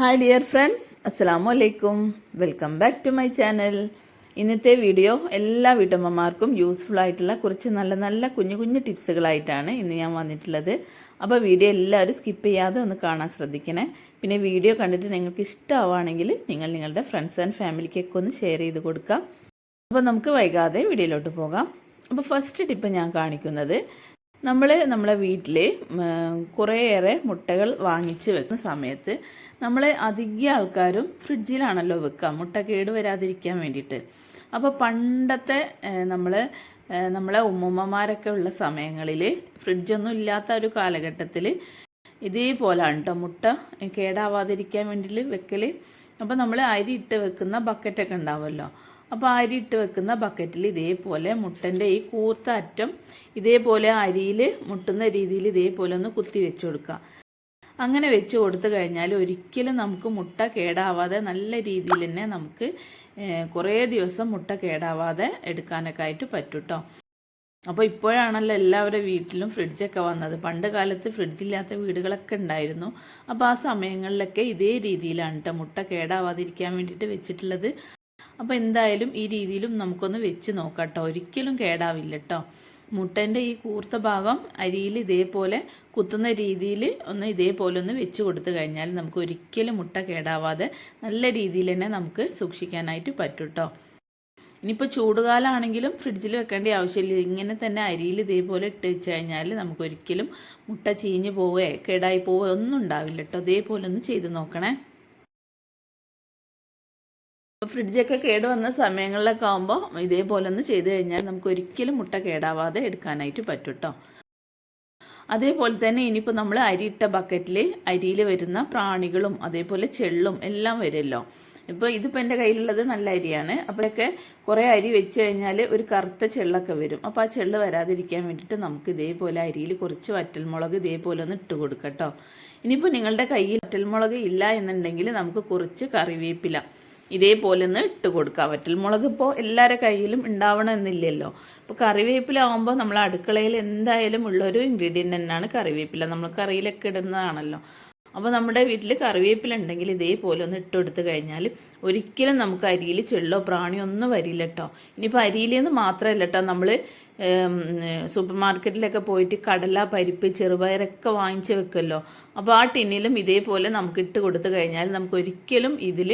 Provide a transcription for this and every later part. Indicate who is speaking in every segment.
Speaker 1: Hi dear friends അസ്സാം വലൈക്കും welcome back to my channel ഇന്നത്തെ വീഡിയോ എല്ലാ വീട്ടമ്മമാർക്കും യൂസ്ഫുൾ ആയിട്ടുള്ള കുറച്ച് നല്ല നല്ല കുഞ്ഞു കുഞ്ഞു ടിപ്സുകളായിട്ടാണ് ഇന്ന് ഞാൻ വന്നിട്ടുള്ളത്. അപ്പോൾ വീഡിയോ എല്ലാവരും സ്കിപ്പ് ചെയ്യാതെ ഒന്ന് കാണാൻ ശ്രദ്ധിക്കണേ. പിന്നെ വീഡിയോ കണ്ടിട്ട് നിങ്ങൾക്ക് ഇഷ്ടമാവുകയാണെങ്കിൽ നിങ്ങൾ നിങ്ങളുടെ ഫ്രണ്ട്സ് ആൻഡ് ഫാമിലിക്കൊക്കെ ഒന്ന് ഷെയർ ചെയ്ത് കൊടുക്കാം അപ്പോൾ നമുക്ക് വൈകാതെ വീഡിയോയിലോട്ട് പോകാം. അപ്പോൾ ഫസ്റ്റ് ടിപ്പ് ഞാൻ കാണിക്കുന്നത് നമ്മൾ നമ്മളെ വീട്ടിൽ കുറേയേറെ മുട്ടകൾ വാങ്ങിച്ച് വെക്കുന്ന സമയത്ത് നമ്മൾ അധിക ആൾക്കാരും ഫ്രിഡ്ജിലാണല്ലോ വെക്കുക മുട്ട കേട് വരാതിരിക്കാൻ വേണ്ടിയിട്ട്. അപ്പോൾ പണ്ടത്തെ നമ്മൾ നമ്മളെ ഉമ്മുമ്മമാരൊക്കെ ഉള്ള സമയങ്ങളിൽ ഫ്രിഡ്ജൊന്നും ഇല്ലാത്ത ഒരു കാലഘട്ടത്തിൽ ഇതേപോലാണ് കേട്ടോ മുട്ട കേടാവാതിരിക്കാൻ വേണ്ടി വെക്കൽ അപ്പോൾ നമ്മൾ അരി ഇട്ട് വെക്കുന്ന ബക്കറ്റൊക്കെ ഉണ്ടാവുമല്ലോ അപ്പോൾ അരി ഇട്ട് വെക്കുന്ന ബക്കറ്റിൽ ഇതേപോലെ മുട്ടന്റെ ഈ കൂർത്ത അറ്റം ഇതേപോലെ അരിയിൽ മുട്ടുന്ന രീതിയിൽ ഇതേപോലെ ഒന്ന് കുത്തി വെച്ച് കൊടുക്കുക അങ്ങനെ വെച്ച് കൊടുത്തു കഴിഞ്ഞാൽ ഒരിക്കലും നമുക്ക് മുട്ട കേടാവാതെ നല്ല രീതിയിൽ തന്നെ നമുക്ക് കുറേ ദിവസം മുട്ട കേടാവാതെ എടുക്കാനൊക്കെ ആയിട്ട് പറ്റൂട്ടോ അപ്പോൾ ഇപ്പോഴാണല്ലോ എല്ലാവരുടെ വീട്ടിലും ഫ്രിഡ്ജൊക്കെ വന്നത്. പണ്ട് കാലത്ത് ഫ്രിഡ്ജില്ലാത്ത വീടുകളൊക്കെ ഉണ്ടായിരുന്നു. അപ്പോൾ ആ സമയങ്ങളിലൊക്കെ ഇതേ രീതിയിലാണ് കേട്ടോ മുട്ട കേടാവാതിരിക്കാൻ വേണ്ടിയിട്ട് വെച്ചിട്ടുള്ളത്. അപ്പോൾ എന്തായാലും ഈ രീതിയിലും നമുക്കൊന്ന് വെച്ച് നോക്കാം കേട്ടോ ഒരിക്കലും കേടാവില്ല കേട്ടോ മുട്ടന്റെ ഈ കൂർത്ത ഭാഗം അരിയിൽ ഇതേപോലെ കുത്തുന്ന രീതിയിൽ ഒന്ന് ഇതേപോലെ ഒന്ന് വെച്ച് കൊടുത്തു കഴിഞ്ഞാൽ നമുക്ക് ഒരിക്കലും മുട്ട കേടാവാതെ നല്ല രീതിയിൽ തന്നെ നമുക്ക് സൂക്ഷിക്കാനായിട്ട് പറ്റും കേട്ടോ ഇനിയിപ്പോൾ ചൂടുകാലാണെങ്കിലും ഫ്രിഡ്ജിൽ വെക്കേണ്ട ആവശ്യമില്ല. ഇങ്ങനെ തന്നെ അരിയിൽ ഇതേപോലെ ഇട്ട് വെച്ച് കഴിഞ്ഞാൽ നമുക്കൊരിക്കലും മുട്ട ചീഞ്ഞ് പോവുകയോ കേടായി പോവുകയോ ഒന്നും ഉണ്ടാവില്ല കേട്ടോ അതേപോലെ ഒന്ന് ചെയ്ത് നോക്കണേ. ഫ്രിഡ്ജൊക്കെ കേട് വന്ന സമയങ്ങളിലൊക്കെ ആകുമ്പോൾ ഇതേപോലെ ഒന്ന് ചെയ്ത് കഴിഞ്ഞാൽ നമുക്ക് ഒരിക്കലും മുട്ട കേടാവാതെ എടുക്കാനായിട്ട് പറ്റും കേട്ടോ അതേപോലെ തന്നെ ഇനിയിപ്പോൾ നമ്മൾ അരിയിട്ട ബക്കറ്റിൽ അരിയിൽ വരുന്ന പ്രാണികളും അതേപോലെ ചെള്ളും എല്ലാം വരുമല്ലോ ഇപ്പോൾ ഇതിപ്പോൾ എന്റെ കയ്യിലുള്ളത് നല്ല അരിയാണ്. അപ്പോഴൊക്കെ കുറേ അരി വെച്ച് കഴിഞ്ഞാൽ ഒരു കറുത്ത ചെള്ളൊക്കെ വരും. അപ്പോൾ ആ ചെള്ള് വരാതിരിക്കാൻ വേണ്ടിയിട്ട് നമുക്ക് ഇതേപോലെ അരിയിൽ കുറച്ച് വറ്റൽമുളക് ഇതേപോലെ ഒന്ന് ഇട്ട് കൊടുക്കട്ടോ ഇനിയിപ്പോൾ നിങ്ങളുടെ കയ്യിൽ വറ്റൽമുളക് ഇല്ല എന്നുണ്ടെങ്കിൽ നമുക്ക് കുറച്ച് കറിവേപ്പില. ഇതേപോലെ ഒന്ന് ഇട്ട് കൊടുക്കുക. വറ്റൽമുളക് ഇപ്പോൾ എല്ലാവരുടെ കയ്യിലും ഉണ്ടാവണമെന്നില്ലല്ലോ ഇപ്പോൾ കറിവേപ്പിലാവുമ്പോൾ നമ്മൾ അടുക്കളയിൽ എന്തായാലും ഉള്ളൊരു ഇൻഗ്രീഡിയന്റ് തന്നെയാണ് കറിവേപ്പില. നമ്മൾ കറിയിലൊക്കെ ഇടുന്നതാണല്ലോ. അപ്പോൾ നമ്മുടെ വീട്ടിൽ കറിവേപ്പില ഉണ്ടെങ്കിൽ ഇതേപോലെ ഒന്ന് ഇട്ട് കൊടുത്തു കഴിഞ്ഞാൽ ഒരിക്കലും നമുക്ക് അരിയിൽ ചെള്ളോ പ്രാണിയോ ഒന്നും വരില്ല കേട്ടോ ഇനിയിപ്പോൾ അരിയിൽ നിന്ന് മാത്രമല്ല കേട്ടോ നമ്മൾ സൂപ്പർ മാർക്കറ്റിലൊക്കെ പോയിട്ട് കടല പരിപ്പ് ചെറുപയറൊക്കെ വാങ്ങിച്ച് വെക്കുമല്ലോ അപ്പോൾ ആ ടിന്നിലും ഇതേപോലെ നമുക്ക് ഇട്ട് കൊടുത്തു കഴിഞ്ഞാൽ നമുക്ക് ഒരിക്കലും ഇതിൽ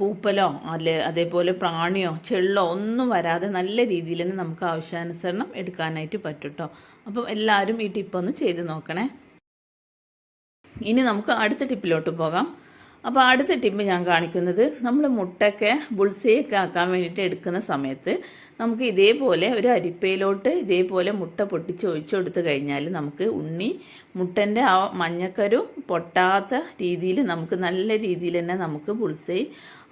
Speaker 1: പൂപ്പലോ അല്ലെ അതേപോലെ പ്രാണിയോ ചെള്ളോ ഒന്നും വരാതെ നല്ല രീതിയിൽ തന്നെ നമുക്ക് ആവശ്യാനുസരണം എടുക്കാനായിട്ട് പറ്റും കേട്ടോ അപ്പം എല്ലാവരും ഈ ടിപ്പൊന്ന് ചെയ്ത് നോക്കണേ. ഇനി നമുക്ക് അടുത്ത ടിപ്പിലോട്ട് പോകാം. അപ്പോൾ അടുത്ത ടിപ്പ് ഞാൻ കാണിക്കുന്നത് നമ്മൾ മുട്ടയ്ക്ക് ബുൾസയൊക്കെ ആക്കാൻ വേണ്ടിയിട്ട് എടുക്കുന്ന സമയത്ത് നമുക്ക് ഇതേപോലെ ഒരു അരിപ്പയിലോട്ട് ഇതേപോലെ മുട്ട പൊട്ടിച്ച് ഒഴിച്ചു കഴിഞ്ഞാൽ നമുക്ക് ഉണ്ണി മുട്ടന്റെ ആ മഞ്ഞക്കരു പൊട്ടാത്ത രീതിയിൽ നമുക്ക് നല്ല രീതിയിൽ തന്നെ നമുക്ക് ബുൾസൈ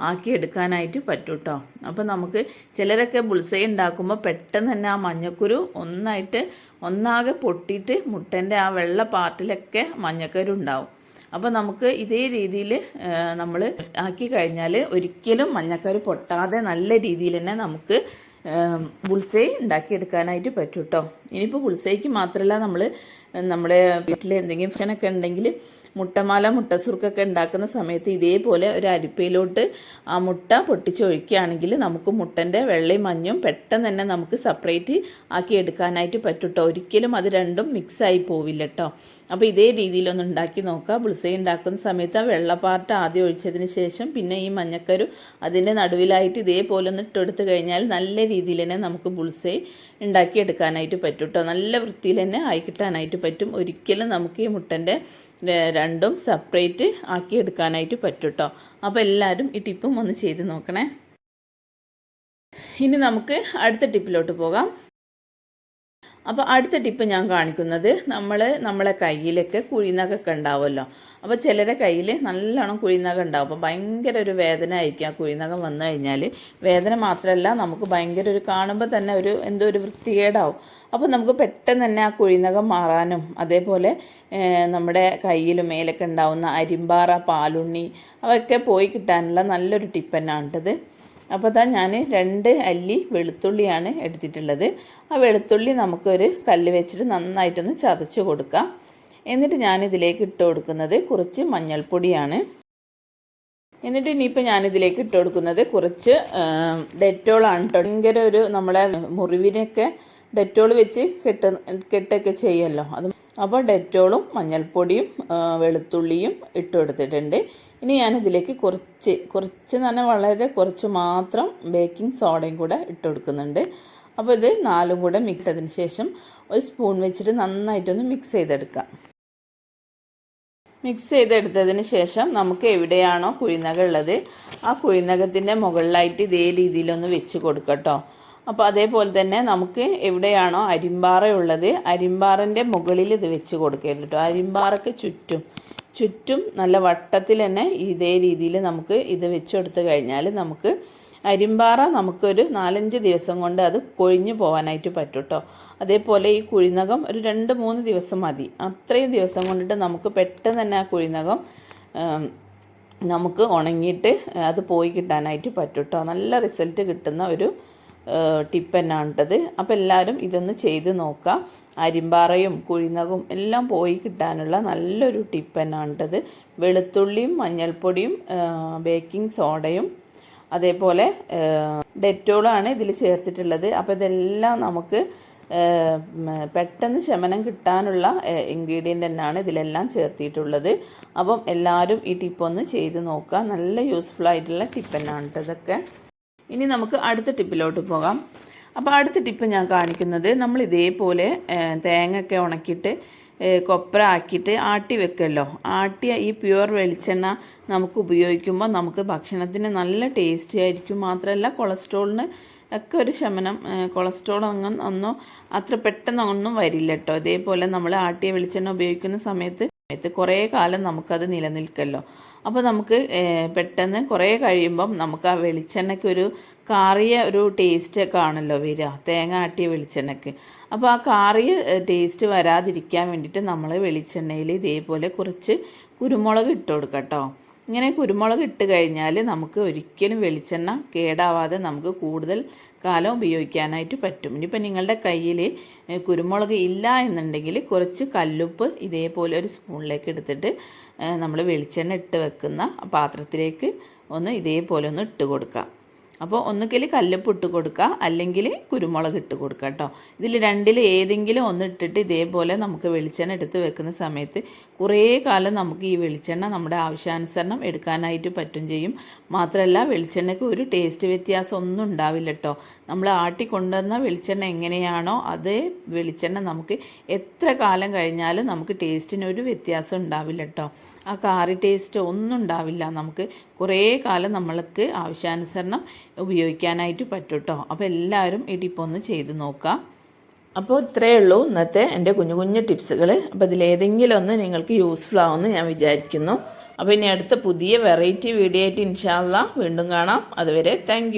Speaker 1: ആക്കിയെടുക്കാനായിട്ട് പറ്റും കേട്ടോ അപ്പോൾ നമുക്ക് ചിലരൊക്കെ ബുൾസൈ ഉണ്ടാക്കുമ്പോൾ പെട്ടെന്ന് തന്നെ ആ മഞ്ഞക്കുരു ഒന്നായിട്ട് ഒന്നാകെ പൊട്ടിയിട്ട് മുട്ടന്റെ ആ വെള്ള പാർട്ടിലൊക്കെ മഞ്ഞക്കരു ഉണ്ടാവും. അപ്പോൾ നമുക്ക് ഇതേ രീതിയിൽ നമ്മൾ ആക്കി കഴിഞ്ഞാൽ ഒരിക്കലും മഞ്ഞക്കറി പൊട്ടാതെ നല്ല രീതിയിൽ തന്നെ നമുക്ക് ബുൾസൈ ഉണ്ടാക്കിയെടുക്കാനായിട്ട് പറ്റും കേട്ടോ ഇനിയിപ്പോൾ ബുൾസൈക്ക് മാത്രമല്ല നമ്മൾ നമ്മുടെ വീട്ടിൽ എന്തെങ്കിലും ഫംഗ്ഷനൊക്കെ ഉണ്ടെങ്കിൽ മുട്ടമാല മുട്ടസുറുക്കൊക്കെ ഉണ്ടാക്കുന്ന സമയത്ത് ഇതേപോലെ ഒരു അരിപ്പയിലോട്ട് ആ മുട്ട പൊട്ടിച്ചൊഴിക്കുകയാണെങ്കിൽ നമുക്ക് മുട്ടന്റെ വെള്ളയും മഞ്ഞും പെട്ടെന്ന് തന്നെ നമുക്ക് സെപ്പറേറ്റ് ആക്കി എടുക്കാനായിട്ട് പറ്റും ഒരിക്കലും അത് രണ്ടും മിക്സായി പോവില്ല കേട്ടോ അപ്പോൾ ഇതേ രീതിയിലൊന്ന് ഉണ്ടാക്കി നോക്കുക. ബുൾസൈ ഉണ്ടാക്കുന്ന സമയത്ത് ആ വെള്ളപ്പാർട്ട് ആദ്യം ഒഴിച്ചതിന് ശേഷം പിന്നെ ഈ മഞ്ഞക്കരു അതിന്റെ നടുവിലായിട്ട് ഇതേപോലെ ഒന്ന് ഇട്ടെടുത്ത് കഴിഞ്ഞാൽ നല്ല രീതിയിൽ തന്നെ നമുക്ക് ബുൾസൈ ഉണ്ടാക്കിയെടുക്കാനായിട്ട് പറ്റും കേട്ടോ നല്ല വൃത്തിയിൽ തന്നെ ആയി കിട്ടാനായിട്ട് പറ്റും. ഒരിക്കലും നമുക്ക് ഈ മുട്ടന്റെ രണ്ടും സെപ്പറേറ്റ് ആക്കി എടുക്കാനായിട്ട് പറ്റും കേട്ടോ അപ്പോൾ എല്ലാവരും ഈ ടിപ്പും ഒന്ന് ചെയ്ത് നോക്കണേ. ഇനി നമുക്ക് അടുത്ത ടിപ്പിലോട്ട് പോകാം. അപ്പോൾ അടുത്ത ടിപ്പ് ഞാൻ കാണിക്കുന്നത് നമ്മൾ നമ്മളെ കയ്യിലൊക്കെ കുഴിനകൊക്കെ ഉണ്ടാവുമല്ലോ അപ്പോൾ ചിലരെ കയ്യിൽ നല്ലോണം കുഴിനകം ഉണ്ടാവും. അപ്പോൾ ഭയങ്കര ഒരു വേദന ആയിരിക്കും ആ കുഴിനകം വന്നു കഴിഞ്ഞാൽ വേദന മാത്രമല്ല നമുക്ക് ഭയങ്കര ഒരു കാണുമ്പോൾ തന്നെ ഒരു എന്തോ ഒരു വൃത്തികേടാവും. അപ്പോൾ നമുക്ക് പെട്ടെന്ന് തന്നെ ആ കുഴിനകം മാറാനും അതേപോലെ നമ്മുടെ കയ്യിലും മേലൊക്കെ ഉണ്ടാവുന്ന അരിമ്പാറ പാലുണ്ണി അവയൊക്കെ പോയി കിട്ടാനുള്ള നല്ലൊരു ടിപ്പ് അപ്പോൾ അതാ ഞാൻ രണ്ട് അല്ലി വെളുത്തുള്ളിയാണ് എടുത്തിട്ടുള്ളത്. ആ വെളുത്തുള്ളി നമുക്കൊരു കല്ല് വെച്ചിട്ട് നന്നായിട്ടൊന്ന് ചതച്ച് കൊടുക്കാം. എന്നിട്ട് ഞാനിതിലേക്ക് ഇട്ട് കൊടുക്കുന്നത് കുറച്ച് മഞ്ഞൾപ്പൊടിയാണ്. എന്നിട്ട് ഇനിയിപ്പോൾ ഞാനിതിലേക്ക് ഇട്ട് കൊടുക്കുന്നത് കുറച്ച് ഡെറ്റോളാണ് കേട്ടോ. ഭയങ്കര ഒരു നമ്മളെ മുറിവിനൊക്കെ ഡെറ്റോൾ വെച്ച് കെട്ട കെട്ടൊക്കെ ചെയ്യല്ലോ. അത് അപ്പോൾ ഡെറ്റോളും മഞ്ഞൾപ്പൊടിയും വെളുത്തുള്ളിയും ഇട്ട് കൊടുത്തിട്ടുണ്ട്. ഇനി ഞാനിതിലേക്ക് കുറച്ച് കുറച്ച് തന്നെ വളരെ കുറച്ച് മാത്രം ബേക്കിംഗ് സോഡയും കൂടെ ഇട്ട് കൊടുക്കുന്നുണ്ട്. അപ്പോൾ ഇത് നാലും കൂടെ മിക്സ് ചെയ്തതിന് ശേഷം ഒരു സ്പൂൺ വെച്ചിട്ട് നന്നായിട്ടൊന്ന് മിക്സ് ചെയ്തെടുക്കാം. മിക്സ് ചെയ്തെടുത്തതിന് ശേഷം നമുക്ക് എവിടെയാണോ കുഴിനക ഉള്ളത് ആ കുഴിനകത്തിന്റെ മുകളിലായിട്ട് ഇതേ രീതിയിലൊന്ന് വെച്ച് കൊടുക്കട്ടോ അപ്പോൾ അതേപോലെ തന്നെ നമുക്ക് എവിടെയാണോ അരിമ്പാറ ഉള്ളത് അരിമ്പാറന്റെ മുകളിൽ ഇത് വെച്ച് കൊടുക്കരുത് കേട്ടോ അരിമ്പാറയ്ക്ക് ചുറ്റും ചുറ്റും നല്ല വട്ടത്തിൽ തന്നെ ഇതേ രീതിയിൽ നമുക്ക് ഇത് വെച്ച് കൊടുത്തു കഴിഞ്ഞാൽ നമുക്ക് അരിമ്പാറ നമുക്കൊരു നാലഞ്ച് ദിവസം കൊണ്ട് അത് കൊഴിഞ്ഞു പോകാനായിട്ട് പറ്റും കേട്ടോ അതേപോലെ ഈ കുഴിനകം ഒരു രണ്ട് മൂന്ന് ദിവസം മതി. അത്രയും ദിവസം കൊണ്ടിട്ട് നമുക്ക് പെട്ടെന്ന് തന്നെ ആ കുഴിനകം നമുക്ക് ഉണങ്ങിയിട്ട് അത് പോയി കിട്ടാനായിട്ട് പറ്റും കേട്ടോ നല്ല റിസൾട്ട് കിട്ടുന്ന ഒരു ടിപ്പ് തന്നെയാണ് കേട്ടത് അപ്പോൾ എല്ലാവരും ഇതൊന്ന് ചെയ്ത് നോക്കാം. അരിമ്പാറയും കുഴിനകും എല്ലാം പോയി കിട്ടാനുള്ള നല്ലൊരു ടിപ്പ് തന്നെയാണ് വെളുത്തുള്ളിയും മഞ്ഞൾപ്പൊടിയും ബേക്കിംഗ് സോഡയും അതേപോലെ ഡെറ്റോളാണ് ഇതിൽ ചേർത്തിട്ടുള്ളത്. അപ്പോൾ ഇതെല്ലാം നമുക്ക് പെട്ടെന്ന് ശമനം കിട്ടാനുള്ള ഇൻഗ്രീഡിയന്റ് തന്നെയാണ് ഇതിലെല്ലാം ചേർത്തിയിട്ടുള്ളത്. അപ്പം എല്ലാവരും ഈ ടിപ്പ് ഒന്ന് ചെയ്ത് നോക്കുക. നല്ല യൂസ്ഫുൾ ആയിട്ടുള്ള ടിപ്പ് തന്നെയാണ് ഇതൊക്കെ. ഇനി നമുക്ക് അടുത്ത ടിപ്പിലോട്ട് പോകാം. അപ്പോൾ അടുത്ത ടിപ്പ് ഞാൻ കാണിക്കുന്നത് നമ്മൾ ഇതേപോലെ തേങ്ങയൊക്കെ ഉണക്കിയിട്ട് കൊപ്ര ആക്കിയിട്ട് ആട്ടി വെക്കല്ലോ. ആട്ടിയ ഈ പ്യുവർ വെളിച്ചെണ്ണ നമുക്ക് ഉപയോഗിക്കുമ്പോൾ നമുക്ക് ഭക്ഷണത്തിന് നല്ല ടേസ്റ്റി ആയിരിക്കും. മാത്രമല്ല കൊളസ്ട്രോളിന് ഒക്കെ ഒരു ശമനം കൊളസ്ട്രോൾ അങ്ങ് ഒന്നും അത്ര പെട്ടെന്ന് ഒന്നും വരില്ല കേട്ടോ. ഇതേപോലെ നമ്മൾ ആട്ടിയ വെളിച്ചെണ്ണ ഉപയോഗിക്കുന്ന സമയത്ത് സമയത്ത് കുറേ കാലം നമുക്കത് നിലനിൽക്കല്ലോ. അപ്പോൾ നമുക്ക് പെട്ടെന്ന് കുറേ കഴിയുമ്പം നമുക്ക് ആ വെളിച്ചെണ്ണയ്ക്ക് ഒരു കാറിയ ഒരു ടേസ്റ്റ് കാണല്ലോ വരിക. തേങ്ങ ആട്ടിയ വെളിച്ചെണ്ണയ്ക്ക് അപ്പോൾ ആ കാറിയ ടേസ്റ്റ് വരാതിരിക്കാൻ വേണ്ടിയിട്ട് നമ്മൾ വെളിച്ചെണ്ണയിൽ ഇതേപോലെ കുറച്ച് കുരുമുളക് ഇട്ട് കൊടുക്കട്ടോ കേട്ടോ ഇങ്ങനെ കുരുമുളക് ഇട്ട് കഴിഞ്ഞാൽ നമുക്ക് ഒരിക്കലും വെളിച്ചെണ്ണ കേടാവാതെ നമുക്ക് കൂടുതൽ കാലം ഉപയോഗിക്കാനായിട്ട് പറ്റും. ഇനിയിപ്പോൾ നിങ്ങളുടെ കയ്യിൽ കുരുമുളക് ഇല്ല എന്നുണ്ടെങ്കിൽ കുറച്ച് കല്ലുപ്പ് ഇതേപോലെ ഒരു സ്പൂണിലേക്ക് എടുത്തിട്ട് നമ്മൾ വെളിച്ചെണ്ണ ഇട്ട് വെക്കുന്ന പാത്രത്തിലേക്ക് ഒന്ന് ഇതേപോലെ ഒന്ന് ഇട്ട് കൊടുക്കാം. അപ്പോൾ ഒന്നുകിൽ കല്ലുപ്പ് ഇട്ട് കൊടുക്കുക അല്ലെങ്കിൽ കുരുമുളക് ഇട്ട് കൊടുക്കുക കേട്ടോ ഇതിൽ രണ്ടിൽ ഏതെങ്കിലും ഒന്ന് ഇട്ടിട്ട് ഇതേപോലെ നമുക്ക് വെളിച്ചെണ്ണ എടുത്ത് വെക്കുന്ന സമയത്ത് കുറേ കാലം നമുക്ക് ഈ വെളിച്ചെണ്ണ നമ്മുടെ ആവശ്യാനുസരണം എടുക്കാനായിട്ട് പറ്റും ചെയ്യും. മാത്രമല്ല വെളിച്ചെണ്ണയ്ക്ക് ഒരു ടേസ്റ്റ് വ്യത്യാസം ഒന്നും ഉണ്ടാവില്ല കേട്ടോ നമ്മൾ ആട്ടി കൊണ്ടുവന്ന വെളിച്ചെണ്ണ എങ്ങനെയാണോ അതേ വെളിച്ചെണ്ണ നമുക്ക് എത്ര കാലം കഴിഞ്ഞാലും നമുക്ക് ടേസ്റ്റിന് ഒരു വ്യത്യാസം ഉണ്ടാവില്ല കേട്ടോ ആ കാറി ടേസ്റ്റ് ഒന്നും ഉണ്ടാവില്ല നമുക്ക്. കുറേ കാലം നമ്മൾക്ക് ആവശ്യാനുസരണം ഉപയോഗിക്കാനായിട്ട് പറ്റും കേട്ടോ അപ്പോൾ എല്ലാവരും ഈ ടിപ്പൊന്ന് ചെയ്ത് നോക്കാം. അപ്പോൾ ഇത്രയേ ഉള്ളൂ ഇന്നത്തെ എന്റെ കുഞ്ഞു കുഞ്ഞു ടിപ്സുകൾ അപ്പോൾ ഇതിലേതെങ്കിലും ഒന്ന് നിങ്ങൾക്ക് യൂസ്ഫുൾ ആവുമെന്ന് ഞാൻ വിചാരിക്കുന്നു. അപ്പോൾ ഇനി അടുത്ത പുതിയ വെറൈറ്റി വീഡിയോ ആയിട്ട് ഇൻഷാല്ല വീണ്ടും കാണാം. അതുവരെ താങ്ക്